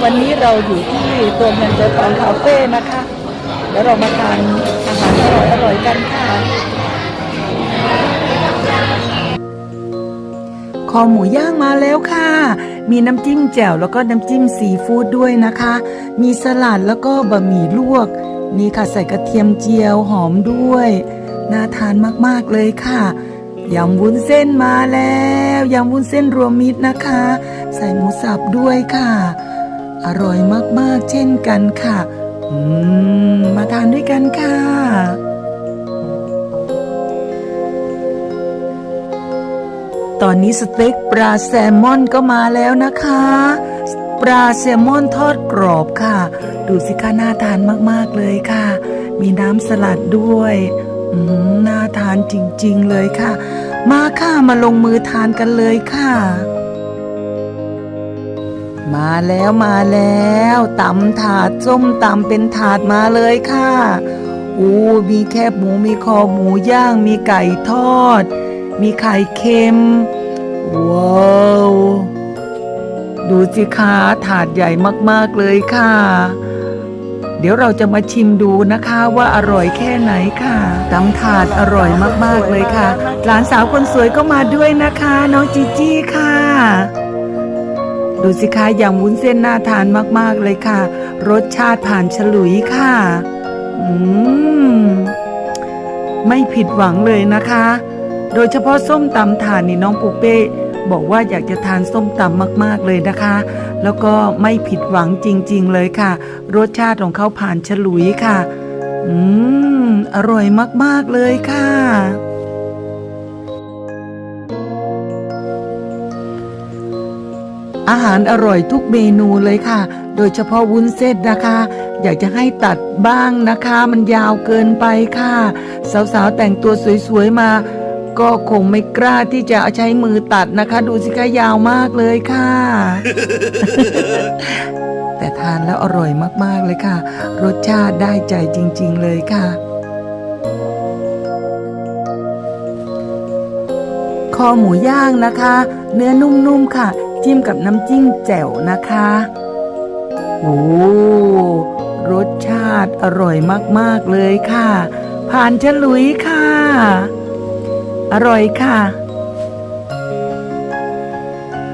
วันนี้เราอยู่ที่ตัวเมืองเจอทองคาเฟ่นะคะ เดี๋ยวเรามาทานอาหารอร่อยๆกันค่ะ คอหมูย่างมาแล้วค่ะ มีน้ำจิ้มแจ่วแล้วก็น้ำจิ้มซีฟู้ดด้วยนะคะ มีสลัดแล้วก็บะหมี่ลวก นี่ค่ะใส่กระเทียมเจียวหอมด้วย น่าทานมากๆเลยค่ะยำวุ้นเส้นมาแล้วยำวุ้นเส้นรวมมิตรนะคะ ใส่หมูสับด้วยค่ะ อร่อยมากๆ เช่นกันค่ะ อืม มาทานด้วยกันค่ะตอนนี้สเต็กปลาแซลมอนก็มาแล้วนะคะ ปลาแซลมอนทอดกรอบค่ะ ดูสิคะน่าทานมากๆเลยค่ะ มีน้ำสลัดด้วยอืมน่าทานจริงๆเลยค่ะ มาค่ะมาลงมือทานกันเลยค่ะ มาแล้วมาแล้วตำถาดส้มตำเป็นถาดมาเลยค่ะอู้มีแคบหมูมีคอหมูย่าง มีไก่ทอด มีไข่เค็ม ว้าวดูสิคะถาดใหญ่มากๆเลยค่ะ เดี๋ยวเราจะมาชิมดูนะคะว่าอร่อยแค่ไหนค่ะตำถาดอร่อยมากๆเลยค่ะ หลานสาวคนสวยก็มาด้วยนะคะ น้องจีจี้ค่ะ ดูสิคะยำวุ้นเส้นน่าทานมากๆเลยค่ะ รสชาติผ่านฉลุยค่ะ อืม ไม่ผิดหวังเลยนะคะ โดยเฉพาะส้มตำถาดนี่น้องปูเป้บอกว่าอยากจะทานส้มตำมากๆเลยนะคะ แล้วก็ไม่ผิดหวังจริง ๆ เลยค่ะ รสชาติของเขาผ่านฉลุยค่ะ อืม อร่อยมากๆเลยค่ะ อาหารอร่อยทุกเมนูเลยค่ะ โดยเฉพาะวุ้นเส้นนะคะ อยากจะให้ตัดบ้างนะคะ มันยาวเกินไปค่ะ สาวๆแต่งตัวสวยๆมา ก็คงไม่กล้าที่จะใช้มือตัดนะคะ ดูสิคะยาวมากเลยค่ะ แต่ทานแล้วอร่อยมากๆเลยค่ะ รสชาติได้ใจจริง ๆ เลยค่ะคอหมูย่างนะคะ เนื้อนุ่มๆค่ะ จิ้มกับน้ำจิ้มแจ่วนะคะโอ้รสชาติอร่อยมากๆเลยค่ะ ผ่านฉลุยค่ะ อร่อยค่ะ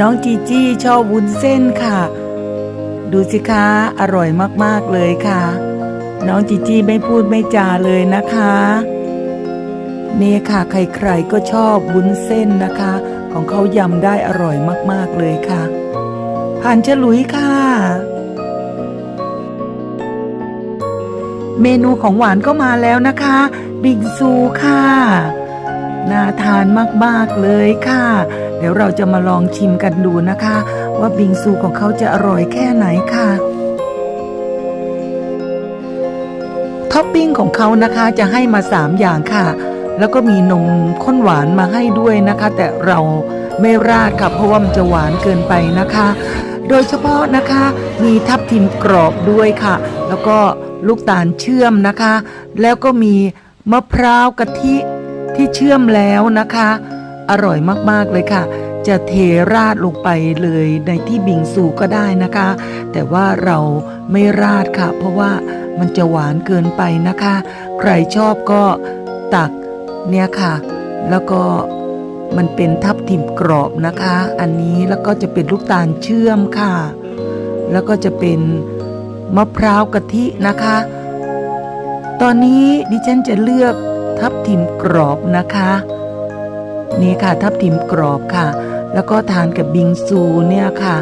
น้องจีจี้ชอบวุ้นเส้นค่ะ ดูสิคะอร่อยมากๆเลยค่ะ น้องจีจี้ไม่พูดไม่จาเลยนะคะนี่ค่ะใครๆก็ชอบวุ้นเส้นนะคะ ของเขายำได้อร่อยมากๆเลยค่ะ ผ่านฉลุยค่ะ เมนูของหวานก็มาแล้วนะคะ บิงซูค่ะ น่าทานมากๆเลยค่ะ เดี๋ยวเราจะมาลองชิมกันดูนะคะ ว่าบิงซูของเขาจะอร่อยแค่ไหนค่ะท็อปปิ้งของเขานะคะจะให้มา 3 อย่างค่ะ แล้วก็มีนมข้นหวานมาให้ด้วยนะคะ แต่เราไม่ราดค่ะเพราะว่ามันจะหวานเกินไปนะคะ โดยเฉพาะนะคะมีทับทิมกรอบด้วยค่ะ แล้วก็ลูกตาลเชื่อมนะคะ แล้วก็มีมะพร้าวกะทิที่เชื่อมแล้วนะคะ อร่อยมากๆเลยค่ะจะเทราดลงไปเลยในที่บิงซูก็ได้นะคะ แต่ว่าเราไม่ราดค่ะ เพราะว่ามันจะหวานเกินไปนะคะ ใครชอบก็ตัก เนี่ยค่ะ แล้วก็มันเป็นทับทิมกรอบนะคะ อันนี้แล้วก็จะเป็นลูกตาลเชื่อมค่ะ แล้วก็จะเป็นมะพร้าวกะทินะคะ ตอนนี้ดิฉันจะเลือกทับทิมกรอบนะคะ นี่ค่ะทับทิมกรอบค่ะ แล้วก็ทานกับบิงซูเนี่ยค่ะ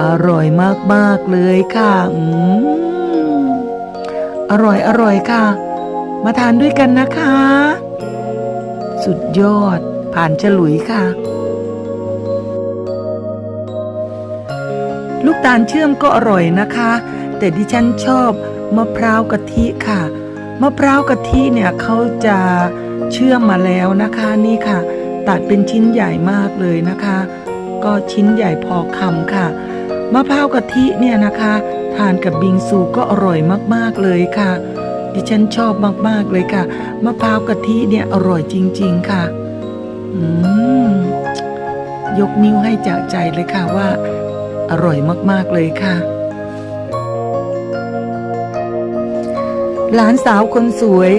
อร่อยมากๆเลยค่ะอืมอร่อยอร่อยค่ะ มาทานด้วยกันนะคะ สุดยอด ผ่านฉลุยค่ะ ลูกตาลเชื่อมก็อร่อยนะคะ แต่ดิฉันชอบมะพร้าวกะทิค่ะ มะพร้าวกะทิเนี่ยเขาจะเชื่อมมาแล้วนะคะนี่ค่ะ ตัดเป็นชิ้นใหญ่มากเลยนะคะ ก็ชิ้นใหญ่พอคำค่ะ มะพร้าวกะทิเนี่ยนะคะ ทานกับบิงซูก็อร่อยมากๆเลยค่ะ ดิฉันชอบมาก ๆ เลยค่ะ มะพร้าวกะทิเนี่ยอร่อยจริง ๆ ค่ะ อืม ยกนิ้วให้จากใจเลยค่ะว่า อร่อยมาก ๆ เลยค่ะ หลานสาวคนสวย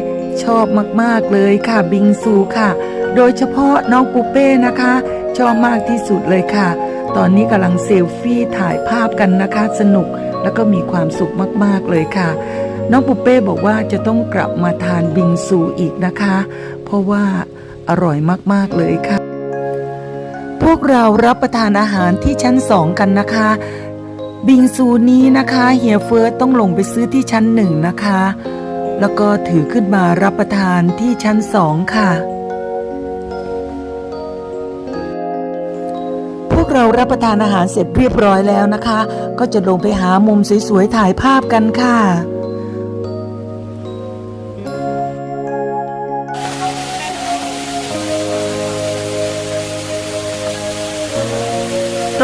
ชอบมาก ๆ เลยค่ะ บิงซูค่ะ โดยเฉพาะน้องปูเป้นะคะ ชอบมากที่สุดเลยค่ะ ตอนนี้กำลังเซลฟี่ถ่ายภาพกันนะคะ สนุกแล้วก็มีความสุขมาก ๆ เลยค่ะ น้องปูเป้บอกว่าจะต้องกลับมาทานบิงซูอีกนะคะ เพราะว่าอร่อยมากๆเลยค่ะ พวกเรารับประทานอาหารที่ชั้นสองกันนะคะ บิงซูนี้นะคะเฮียเฟิร์สต้องลงไปซื้อที่ชั้นหนึ่งนะคะ แล้วก็ถือขึ้นมารับประทานที่ชั้นสองค่ะพวกเรารับประทานอาหารเสร็จเรียบร้อยแล้วนะคะ ก็จะลงไปหามุมสวยๆถ่ายภาพกันค่ะ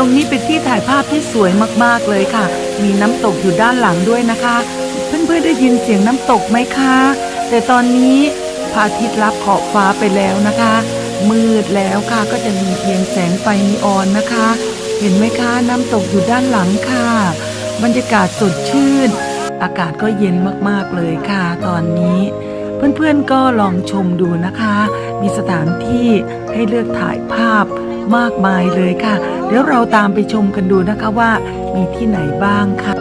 รงนี้เป็นที่ถ่ายภาพที่สวยมากๆเลยค่ะ มีน้ำตกอยู่ด้านหลังด้วยนะคะ เพื่อนๆได้ยินเสียงน้ำตกไหมคะ แต่ตอนนี้พระอาทิตย์ลับขอบฟ้าไปแล้วนะคะ มืดแล้วค่ะก็จะมีเพียงแสงไฟนีออนนะคะ เห็นไหมคะน้ำตกอยู่ด้านหลังค่ะ บรรยากาศสดชื่น อากาศก็เย็นมากๆเลยค่ะ ตอนนี้ เพื่อนๆก็ลองชมดูนะคะ มีสถานที่ให้เลือกถ่ายภาพ มากมายเลยค่ะ เดี๋ยวเราตามไปชมกันดูนะคะว่ามีที่ไหนบ้างค่ะ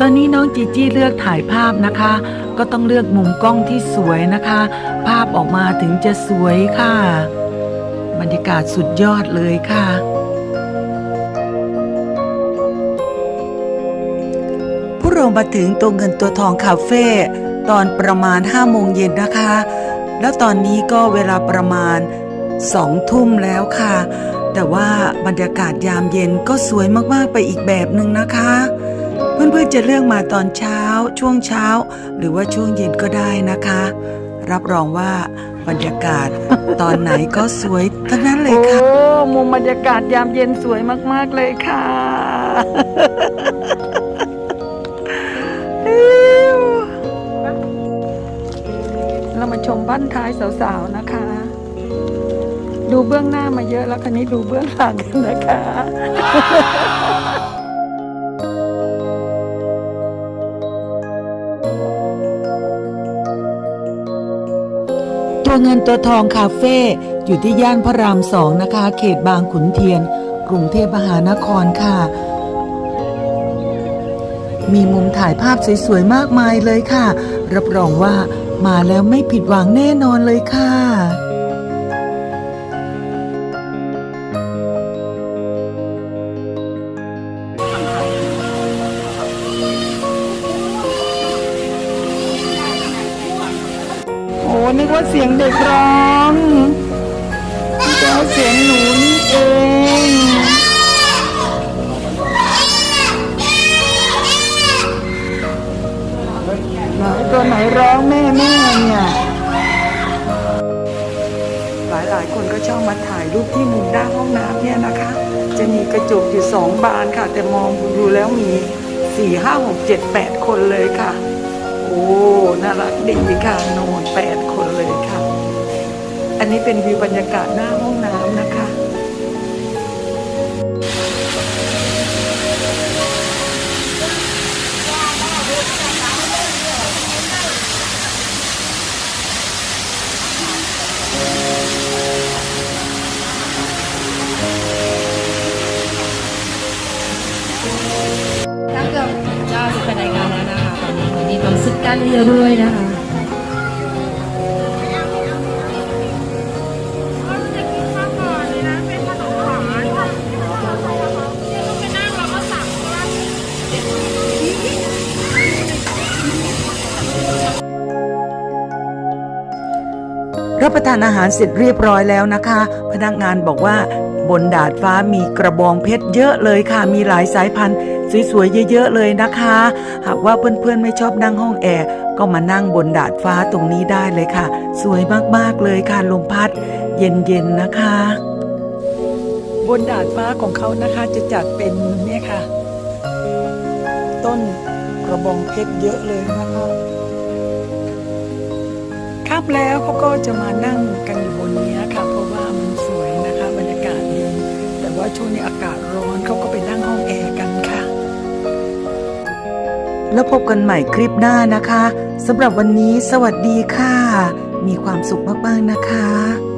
ตอนนี้น้องจีจี้เลือกถ่ายภาพนะคะ ก็ต้องเลือกมุมกล้องที่สวยนะคะ ภาพออกมาถึงจะสวยค่ะ บรรยากาศสุดยอดเลยค่ะ เรามาถึงตัวเงินตัวทองคาเฟ่ตอนประมาณ5โมงเย็นนะคะ แล้วตอนนี้ก็เวลาประมาณ2ทุ่มแล้วค่ะ แต่ว่าบรรยากาศยามเย็นก็สวยมากๆไปอีกแบบหนึ่งนะคะ เพื่อนๆจะเลือกมาตอนเช้าช่วงเช้า หรือว่าช่วงเย็นก็ได้นะคะ รับรองว่าบรรยากาศตอนไหนก็สวยทั้งนั้นเลยค่ะ โอ้มุมบรรยากาศยามเย็นสวยมากๆเลยค่ะ เรามาชมบ้านท้ายสาวๆนะคะ ดูเบื้องหน้ามาเยอะแล้วคันนี้ดูเบื้องหลังกันนะคะตัวเงินตัวทองคาเฟ่อยู่ที่ย่านพระรามสองนะคะ เขตบางขุนเทียน กรุงเทพมหานครค่ะ มีมุมถ่ายภาพสวยๆมากมายเลยค่ะ รับรองว่า มาแล้วไม่ผิดหวังแน่นอนเลยค่ะ โอ้นึกว่าเสียงเด็กร้องแต่ว่าเสียงหนูนี่เอง ไหนไหนร้องแม่แม่เนี่ยหลายหลายคนก็ชอบมาถ่ายรูปที่มุมด้านห้องน้ำเนี่ยนะคะ จะมีกระจกอยู่สองบานค่ะ แต่มองดูแล้วมีสี่ห้าหกเจ็ดแปดคนเลยค่ะ โอ้น่ารักดีค่ะโนนแปดคนเลยค่ะ อันนี้เป็นวิวบรรยากาศหน้าห้องน้ำนะคะ เจ้าไปรายงานแล้วนะคะตอนนี้มีความสึกกันเยอะด้วยนะคะรับประทานอาหารเสร็จเรียบร้อยแล้วนะคะ พนักงานบอกว่าบนดาดฟ้ามีกระบองเพชรเยอะเลยค่ะ มีหลายสายพันธุ์ สวยๆเยอะๆเลยนะคะ หากว่าเพื่อนๆไม่ชอบนั่งห้องแอร์ก็มานั่งบนดาดฟ้าตรงนี้ได้เลยค่ะ สวยมากๆเลยค่ะลมพัด เย็นๆนะคะ บนดาดฟ้าของเขานะคะจะจัดเป็นเนี่ยค่ะ ต้นกระบองเพชรเยอะเลยนะคะครับแล้วเขาก็จะมานั่งกันอยู่บนนี้ค่ะ เพราะว่ามันสวยนะคะ บรรยากาศดีแต่ว่าช่วงนี้อากาศร้อนเขาก็ไปนั่ง แล้วพบกันใหม่คลิปหน้านะคะสำหรับวันนี้สวัสดีค่ะ มีความสุขมากๆนะคะ